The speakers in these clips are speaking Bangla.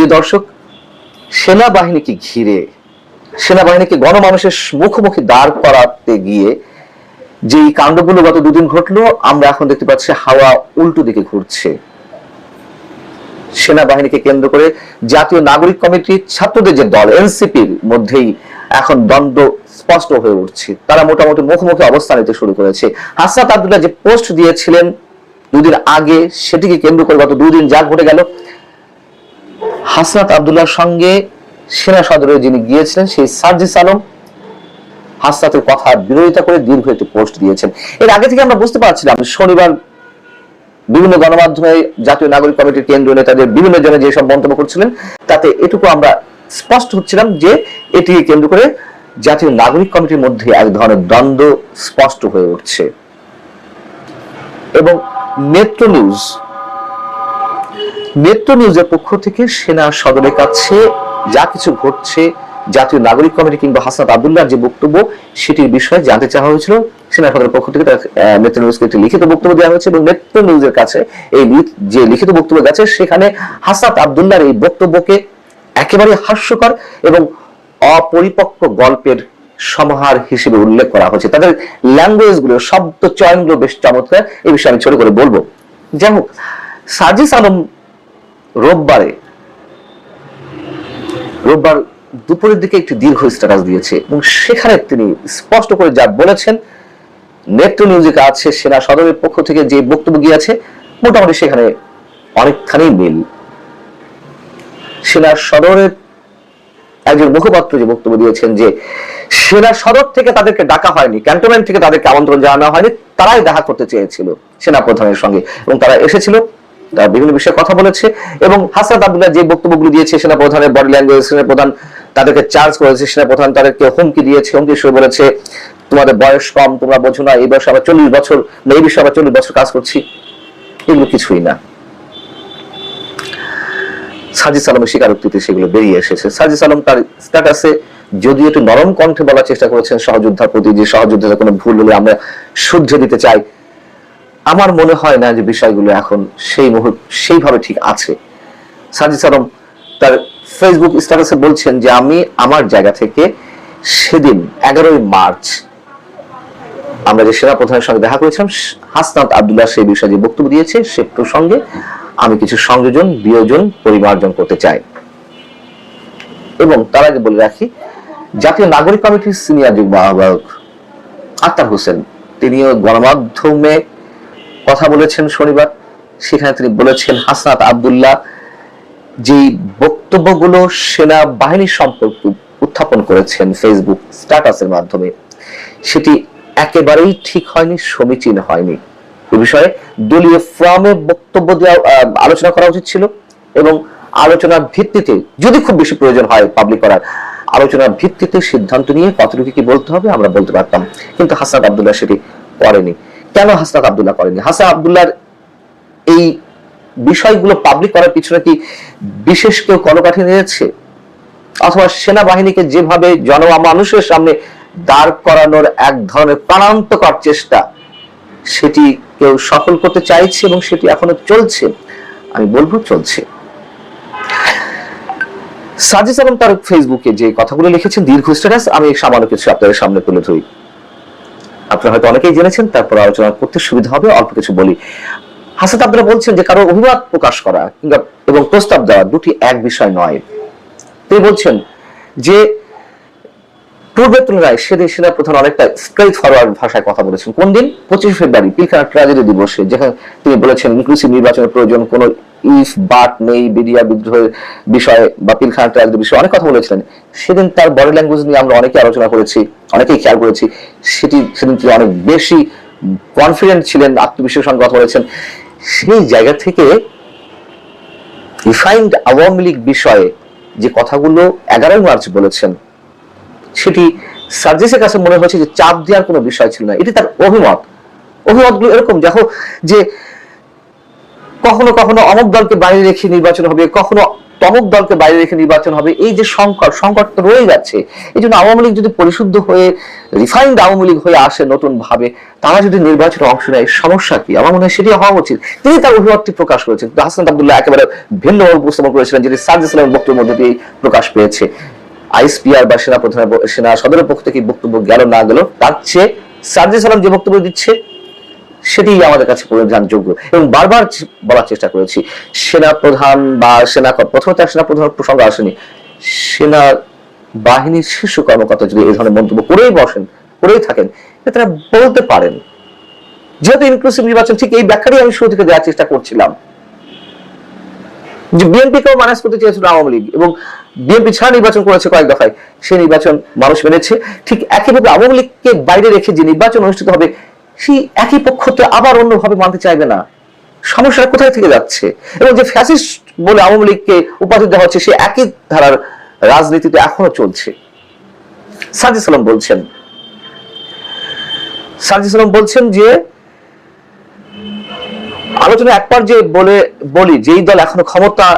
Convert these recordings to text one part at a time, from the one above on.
প্রিয় দর্শক, সেনাবাহিনীকে ঘিরে, সেনাবাহিনীকে গণমানুষের মুখোমুখি দাঁড় করাতে গিয়ে যে এই কাণ্ডগুলো গত দুদিন ঘটলো, আমরা এখন দেখতে পাচ্ছি হাওয়া উল্টো দিকে ঘুরছে। সেনাবাহিনীকে কেন্দ্র করে জাতীয় নাগরিক কমিটি ছাত্রদের যে দল, এনসিপির মধ্যেই এখন দ্বন্দ্ব স্পষ্ট হয়ে উঠছে। তারা মোটামুটি মুখোমুখি অবস্থান নিতে শুরু করেছে। হাসনাত আব্দুল্লাহ যে পোস্ট দিয়েছিলেন দুদিন আগে, সেটিকে কেন্দ্র করে গত দুদিন যা ঘটে গেল হাসনাত আবদুল্লাহর সঙ্গে সেনা সদরে যিনি গিয়েছিলেন, সেই সার্জিস আলম হাসনাতের কথা বিরোধিতা করে দীর্ঘ একটি পোস্ট দিয়েছেন। এর আগে থেকে আমরা বুঝতে পারছিলাম, শনিবার বিভিন্ন গণমাধ্যমে জাতীয় নাগরিক কমিটির কেন্দ্রীয় নেতাদের বিভিন্ন জনে যেসব মন্তব্য করছিলেন, তাতে এটুকু আমরা স্পষ্ট হচ্ছিলাম যে এটি কেন্দ্র করে জাতীয় নাগরিক কমিটির মধ্যে এক ধরনের দ্বন্দ্ব স্পষ্ট হয়ে উঠছে। এবং নেত্র নিউজ নেত্র নিউজের পক্ষ থেকে সেনা সদরের কাছে যা কিছু ঘটছে, জাতীয় নাগরিক কমিটি কিংবা হাসনাত আবদুল্লাহর যে বক্তব্য, সেটির বিষয়ে জানতে চাওয়া হয়েছিল। সেনা সদরের পক্ষ থেকে নেত্র নিউজকে একটি লিখিত বক্তব্য দেওয়া হয়েছে এবং নেত্র নিউজের কাছে এই যে লিখিত বক্তব্য গেছে, সেখানে হাসনাত আবদুল্লাহর এই বক্তব্যকে একেবারে হাস্যকর এবং অপরিপক্ক গল্পের সমাহার হিসেবে উল্লেখ করা হয়েছে। তাদের ল্যাঙ্গুয়েজগুলো শব্দ চয়নগুলো বেশ চমৎকার। এই বিষয়ে আমি ছোট করে বলব। যাই হোক, সাজিস আলম রোববারে। রোববার দুপুরের দিকে একটি দীর্ঘ স্ট্যাটাস দিয়েছে এবং সেখানে তিনি স্পষ্ট করে যা বলেছেন নেত্র নিউজে আছে সেনা সদরের পক্ষ থেকে যে বক্তব্য গিয়েছে, মোটামুটি সেখানে অনেকখানি মিল। সেনা সদরের একজন মুখপাত্র যে বক্তব্য দিয়েছেন যে, সেনা সদর থেকে তাদেরকে ডাকা হয়নি, ক্যান্টনমেন্ট থেকে তাদেরকে আমন্ত্রণ জানানো হয়নি, তারাই দেখা করতে চেয়েছিল সেনা প্রধানের সঙ্গে এবং তারা এসেছিল। বিভিন্ন বিষয়ে কথা বলেছে এবং হাসান আবদুল্লাহ যে বক্তব্যগুলো দিয়েছে সেনা প্রধানের বডি ল্যাঙ্গুয়েজ সেনা প্রধান তাদেরকে চার্জ করেছে সেনা প্রধান তাদেরকে হুমকি দিয়েছে, হুমকি শুরু বলেছে, তোমাদের বয়স কম, তোমরা বোঝো না, এই বয়সে আবার চল্লিশ বছর, না, এই বিষয়ে আবার চল্লিশ বছর কাজ করছি। এগুলো কিছুই না। সাজিস আলমের স্বীকারোক্তিতে সেগুলো বেরিয়ে এসেছে। সাজিস আলম তার স্ট্যাটাসে যদিও একটু নরম কণ্ঠে বলার চেষ্টা করেছেন সহযোদ্ধার প্রতি, যে সহযোদ্ধার কোনো ভুল হলে আমরা শুদ্ধ দিতে চাই আমার মনে হয় না যে বিষয়গুলো এখন সেই মুহূর্ত, সেইভাবে ঠিক আছে। সাজিস আলম তার ফেসবুক স্ট্যাটাসে বলছেন যে, আমি আমার জায়গা থেকে সেদিন এগারোই মার্চ আমরা যে সেনা প্রধানের সঙ্গে দেখা করেছিলাম, হাসনাত আব্দুল্লাহ সেই বিষয়ে যে বক্তব্য দিয়েছে, সে প্রসঙ্গে আমি কিছু সংযোজন, বিয়োজন, পরিমার্জন করতে চাই। এবং তার আগে বলে রাখি, জাতীয় নাগরিক কমিটির সিনিয়র যুগ্ম আহ্বায়ক আক্তার হোসেন, তিনিও গণমাধ্যমে কথা বলেছেন শনিবার। সেখানে তিনি বলেছেন, হাসনাত আব্দুল্লাহ যেই বক্তব্যগুলো সেনা বাহিনীর সম্পর্কে উত্থাপন করেছেন ফেসবুক স্ট্যাটাসের মাধ্যমে, সেটি একেবারেই ঠিক হয়নি, সমীচীন হয়নি। এ বিষয়ে দলীয় ফোরামে বক্তব্য দেওয়া আলোচনা করা উচিত ছিল এবং আলোচনার ভিত্তিতে, যদি খুব বেশি প্রয়োজন হয় পাবলিক করার, আলোচনার ভিত্তিতে সিদ্ধান্ত নিয়ে কতটুকু কি বলতে হবে আমরা বলতে পারতাম। কিন্তু হাসনাত আবদুল্লাহ সেটি করেনি। কেন হাসনাত আব্দুল্লাহ করেনি হাসান আব্দুল্লাহর এই বিষয়গুলো পাবলিক করার পিছনে কি বিশেষ কেউ কলকাঠি নিয়েছে? অথবা সেনাবাহিনীকে যেভাবে জনমানুষের সামনে দাঁড় করানোর এক ধরনের প্রাণান্তকর চেষ্টা, সেটি কেউ সফল করতে চাইছে এবং সেটি এখনও চলছে? আমি বলব চলছে। সাজিস আলম তার ফেসবুকে যে কথাগুলো লিখেছেন, দীর্ঘ স্ট্যাটাস আমি সামান্য কিছু আপনাদের সামনে তুলে ধরি। আপনারা হয়তো অনেকেই জেনেছেন, তারপর আলোচনা করতে সুবিধা হবে, অল্প কিছু বলি। হাসাত আব্দুল্লাহ বলছেন যে কারও অভিমত প্রকাশ করা কিংবা এবং প্রস্তাব দেওয়া দুটি এক বিষয় নয়। তিনি বলছেন যে পূর্বের তুলনায় সেদিন সেনা প্রধান অনেকটা স্ট্রেট ফরওয়ার্ড ভাষায় কথা বলেছেন। কোন দিন? পঁচিশে ফেব্রুয়ারি, পিলখানা ট্রাজেডি দিবসে, যেখানে তিনি বলেছেন ইনক্লুসিভ নির্বাচনের প্রয়োজন কোনো ইফ বাট নেই, বিডিয়া বিদ্রোহের বিষয়ে বা পিলখানা ট্রাজেডি বিষয়ে অনেক কথা বলেছিলেন। সেদিন তার বডি ল্যাঙ্গুয়েজ নিয়ে আমরা অনেকে আলোচনা করেছি, অনেকেই খেয়াল করেছি। সেটি সেদিন তিনি অনেক বেশি কনফিডেন্ট ছিলেন সঙ্গে কথা বলেছেন। সেই জায়গা থেকে রিফাইন্ড আওয়ামী লীগ বিষয়ে যে কথাগুলো এগারোই মার্চ বলেছেন, সেটি সার্জিসের কাছে মনে হয়েছে যে চাপ দেওয়ার কোনো বিষয় ছিল না। এটি তার অভিমত। অভিমতগুলো এরকম। দেখো যে কখনো কখনো অমুক দলকে বাইরে রেখে নির্বাচন হবে, কখনো তমুক দলকে বাইরে রেখে নির্বাচন হবে। এই যে সংকট সংকট তো রয়ে যাচ্ছে। এই জন্য আওয়ামী লীগ যদি পরিশুদ্ধ হয়ে রিফাইন্ড আওয়ামী লীগ হয়ে আসে নতুন ভাবে তারা যদি নির্বাচনে অংশ নেয়, সমস্যা কি? আমার মনে হয় সেটি হওয়া উচিত। তিনি তার অভিমতটি প্রকাশ করেছেন। হাসান আব্দুল্লাহ একেবারে ভিন্ন উপস্থাপন করেছিলেন, যেটি সার্জ ইসলামের বক্তব্যের মধ্যে দিয়ে প্রকাশ পেয়েছে। আইএসপিআর বা সেনা প্রধান সেনা সদরের পক্ষ থেকে বক্তব্য গেল না গেল। তার চেয়ে সার্জি সালাম যে বক্তব্য দিচ্ছে সেটি আমাদের কাছে পরিধানযোগ্য এবং বারবার বলার চেষ্টা করেছি সেনা প্রধান বা সেনা ক- প্রথমে তার সেনা প্রধানের প্রসঙ্গ আসেনি, সেনা বাহিনীর শীর্ষ কর্মকর্তা যদি এই ধরনের মন্তব্য করেই বসেন, করেই থাকেন তারা বলতে পারেন। যেহেতু ইনক্লুসিভ নির্বাচন, ঠিক এই ব্যাখ্যাটাই আমি শুরু থেকে দেওয়ার চেষ্টা করছিলাম। যে বিএনপিকেও মাইনাস করতে চেয়েছিল আওয়ামী লীগ এবং বিএনপি ছাড়া নির্বাচন করেছে কয়েক দফায়, সেই নির্বাচন মানুষ মেনেছে। ঠিক একইভাবে আওয়ামী লীগকে বাইরে রেখে যে নির্বাচন অনুষ্ঠিত হবে সেই একই পক্ষ তো আবার অন্যভাবে মানতে চাইবে না। সমস্যাটা কোথায় থেকে যাচ্ছে? এবং যে ফ্যাসিস্ট বলে আওয়ামী লীগকে উপাধি দেওয়া হচ্ছে, সে একই ধারার রাজনীতিতে এখনও চলছে। সাজি সালাম বলছেন। সাজি সালাম বলছেন যে, আলোচনা একবার যে বলে বলি, যেই দল এখনও ক্ষমতা,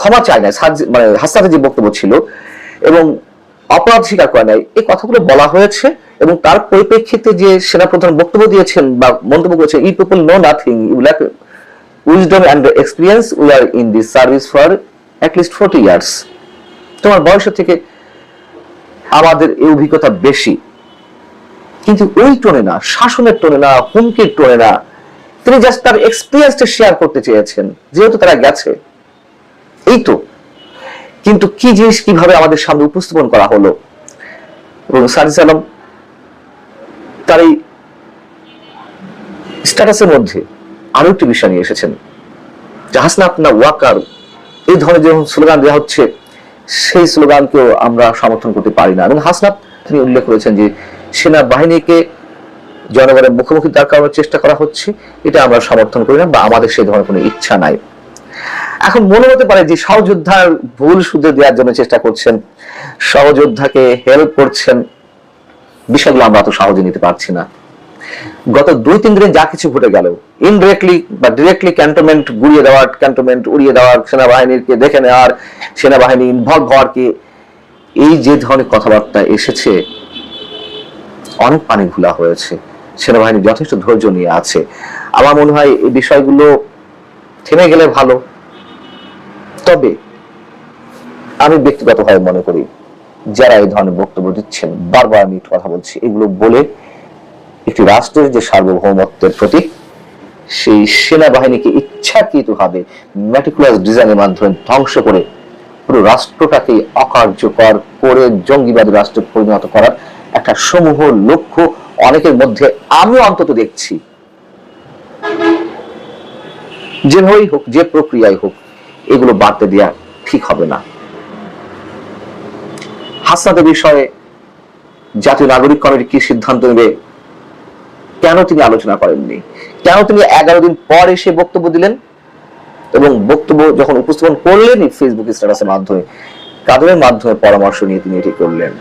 ক্ষমা চায় না মানে হাসনাতের যে বক্তব্য ছিল, এবং অপরাধ স্বীকার করে নাই, এই কথাগুলো বলা হয়েছে। এবং তার পরিপ্রেক্ষিতে যে সেনাপ্রধান বক্তব্য দিয়েছেন বা মন্তব্য করেছেন ই people know nothing you lack wisdom and experience we are in this service for at least forty years তোমার বয়সের থেকে আমাদের এই অভিজ্ঞতা বেশি। কিন্তু ওই টোনে না, শাসনের টোনে না, হুমকির টোনে না, তিনি জাস্ট তার এক্সপিরিয়েন্সটা শেয়ার করতে চেয়েছেন, যেহেতু তারা গেছে। এই তো। কিন্তু কি জিনিস কীভাবে আমাদের সামনে উপস্থাপন করা হলো? এবং সাজিস আলম তার এই স্ট্যাটাসের মধ্যে আরও একটি বিষয় নিয়ে এসেছেন। যে হাসনা আপনা ওয়াকার এই ধরনের যখন স্লোগান দেওয়া হচ্ছে, সেই স্লোগানকেও আমরা সমর্থন করতে পারি না। এবং হাসনাত, তিনি উল্লেখ করেছেন যে সেনাবাহিনীকে জনগণের মুখোমুখি দাঁড় করানোর চেষ্টা করা হচ্ছে, এটা আমরা সমর্থন করি না বা আমাদের সেই ধরনের কোনো ইচ্ছা নাই। এখন মনে হতে পারে যে সহযোদ্ধার ভুল শুধরে দেওয়ার জন্য চেষ্টা করছেন, সহযোদ্ধাকে হেল্প করছেন বিষয়গুলো আমরা অত সহজে নিতে পারছি না। গত দুই তিন দিনে যা কিছু ঘটে গেল ইনডিরেক্টলি বা ডিরেক্টলি ক্যান্টনমেন্ট গুড়িয়ে দেওয়ার ক্যান্টনমেন্ট উড়িয়ে দেওয়ার, সেনাবাহিনীকে দেখে নেওয়ার, সেনাবাহিনী ইনভলভ হওয়ার কি এই যে ধরনের কথাবার্তা এসেছে, অনেক পানি ঘোলা হয়েছে। সেনাবাহিনী যথেষ্ট ধৈর্য নিয়ে আছে। আমার মনে হয় এই বিষয়গুলো থেমে গেলে ভালো। তবে আমি ব্যক্তিগতভাবে মনে করি যারা এই ধরনের বক্তব্য দিচ্ছেন, বারবার আমি একটু কথা বলছি, এগুলো বলে একটি রাষ্ট্রের যে সার্বভৌমত্বের প্রতীক, সেই সেনাবাহিনীকে ইচ্ছাকৃতভাবে ম্যাটিকুলাস ডিজাইনের মাধ্যমে ধ্বংস করে পুরো রাষ্ট্রটাকে অকার্যকর করে জঙ্গিবাদী রাষ্ট্রে পরিণত করার একটা সমূহ লক্ষ্য অনেকের মধ্যে আমিও অন্তত দেখছি। যেভাবেই হোক, যে প্রক্রিয়ায় হোক, এগুলো বাড়তে দেওয়া ঠিক হবে না। হাসনাদের বিষয়ে জাতীয় নাগরিক কমিটি কি সিদ্ধান্ত নেবে? কেন তিনি আলোচনা করেননি? কেন তিনি এগারো দিন পর এসে বক্তব্য দিলেন? এবং বক্তব্য যখন উপস্থাপন করলেন ফেসবুক স্ট্যাটাসের মাধ্যমে, কাদের মাধ্যমে পরামর্শ নিয়ে তিনি এটি করলেন?